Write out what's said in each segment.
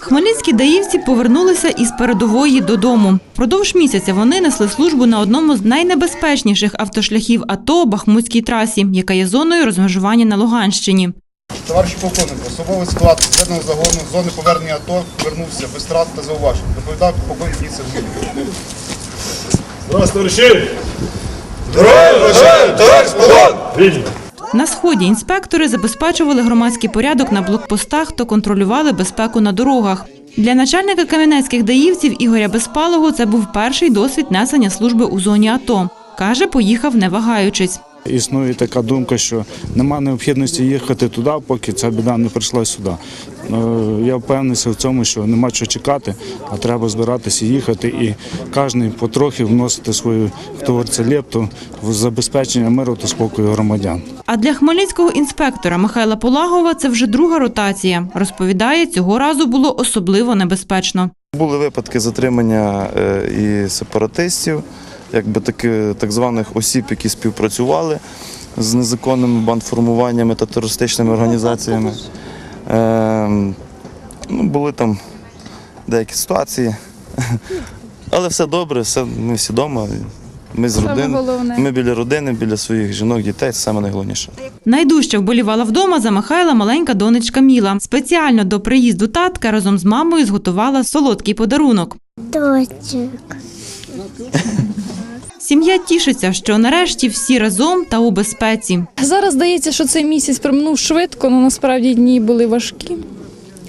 Хмельницькі даївці повернулися із передової додому. Продовж місяця вони несли службу на одному з найнебезпечніших автошляхів АТО Бахмутській трасі, яка є зоною розмежування на Луганщині. Товариш полковник, особовий склад зведеного загону з зони повернення АТО повернувся без втрат та зауважень. Доповідав полковник Ніця Сергій. Здравствуй, товариші! Здорово, бажаю, товариш полон! Вільно! На сході інспектори забезпечували громадський порядок на блокпостах та контролювали безпеку на дорогах. Для начальника кам'янецьких даївців Ігоря Безпалого це був перший досвід несення служби у зоні АТО. Каже, поїхав не вагаючись. Існує така думка, що нема необхідності їхати туди, поки ця біда не прийшла сюди. Е, Я впевнений в цьому, що нема що чекати, а треба збиратися їхати і кожен потрохи вносити свою, говориться, лепту в забезпечення миру та спокою громадян. А для хмельницького інспектора Михайла Полагова це вже друга ротація. Розповідає, цього разу було особливо небезпечно. Були випадки затримання е, і сепаратистів, якби таки так званих осіб, які співпрацювали з незаконними бандформуваннями та терористичними організаціями. Е, ну, були там деякі ситуації, але все добре, все, ми всі вдома. Ми з родини, ми біля родини, біля своїх жінок, дітей, це саме найголовніше. Найдужче вболівала вдома за Михайла маленька донечка Міла. Спеціально до приїзду татка разом з мамою зготувала солодкий подарунок. Дочек. Сім'я тішиться, що нарешті всі разом та у безпеці. Зараз здається, що цей місяць проминув швидко, але насправді дні були важкі.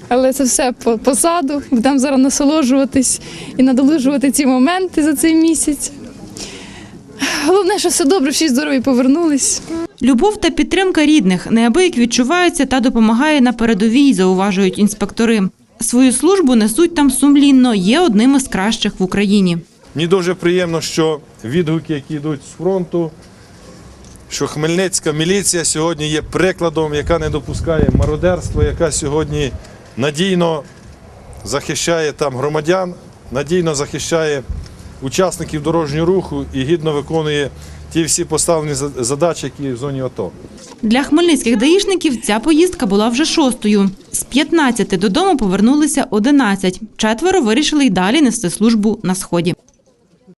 Але це все по- позаду. Будемо зараз насолоджуватись і надолужувати ці моменти за цей місяць. Головне, що все добре, всі здорові повернулись. Любов та підтримка рідних неабияк відчуваються та допомагає на передовій, зауважують інспектори. Свою службу несуть там сумлінно, є одним із кращих в Україні. Мені дуже приємно, що відгуки, які йдуть з фронту, що Хмельницька міліція сьогодні є прикладом, яка не допускає мародерства, яка сьогодні надійно захищає там громадян, надійно захищає учасників дорожнього руху і гідно виконує ті всі поставлені задачі, які в зоні АТО. Для хмельницьких даїшників ця поїздка була вже шостою. З 15 додому повернулися 11. Четверо вирішили й далі нести службу на сході.